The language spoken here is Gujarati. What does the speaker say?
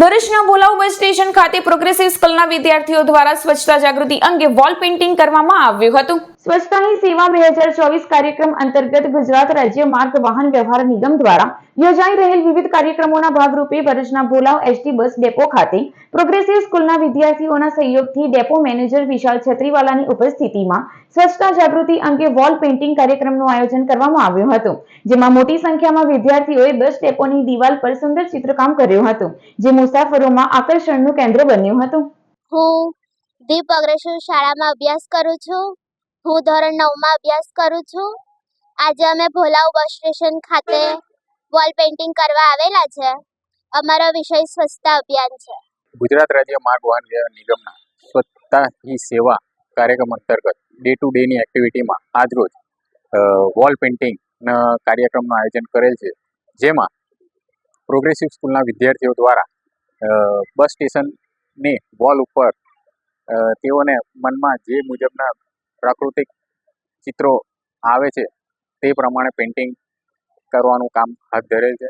ભરૂચના બોલાવ બસ સ્ટેશન ખાતે પ્રોગ્રેસિવ સ્કૂલના વિદ્યાર્થીઓ દ્વારા સ્વચ્છતા જાગૃતિ અંગે વોલ પેઇન્ટિંગ કરવામાં આવ્યું હતું. સ્વચ્છતાની સેવા બે હજાર ચોવીસ કાર્યક્રમ અંતર્ગત ગુજરાત રાજ્ય માર્ગ વાહન વ્યવહાર નિગમ દ્વારા યોજાઈ રહેલ વિવિધ કાર્યક્રમોના ભાગરૂપે ભરૂચના બોલાવ એસટી બસ ડેપો ખાતે પ્રોગ્રેસિવ સ્કૂલના વિદ્યાર્થીઓના સહયોગથી ડેપો મેનેજર વિશાલ છત્રીવાલાની ઉપસ્થિતિમાં સ્વચ્છતા જાગૃતિ અંગે વોલ પેઇન્ટિંગ કાર્યક્રમનું આયોજન કરવામાં આવ્યું હતું જેમાં મોટી સંખ્યામાં વિદ્યાર્થીઓએ બસ ડેપોની દિવાલ પર સુંદર ચિત્રકામ કર્યું હતું જે મુસાફરોમાં આકર્ષણનું કેન્દ્ર બન્યું હતું. હું દીપ અગ્રેસર શાળામાં અભ્યાસ કરું છું હું ધોરણ નવમાં અભ્યાસ કરું છું. આજે અમે ભોલાવ બસ સ્ટેશન ખાતે વોલ પેઇન્ટિંગ કરવા આવેલા છે. અમારો વિષય સ્વચ્છતા અભિયાન છે. ગુજરાત રાજ્ય માર્ગ વાહન નિગમના સ્વચ્છતા હી સેવા કાર્યક્રમ અંતર્ગત ડે ટુ ડેની એક્ટિવિટીમાં આજરોજ વોલ પેઇન્ટિંગના કાર્યક્રમનું આયોજન કરેલ છે. જેમાં પ્રોગ્રેસિવ સ્કૂલના વિદ્યાર્થીઓ દ્વારા બસ સ્ટેશનની વોલ ઉપર તેઓને મનમાં જે મુજબના પ્રાકૃતિક ચિત્રો આવે છે, તે પ્રમાણે પેઇન્ટિંગ કરવાનું કામ હાથ ધરેલ છે.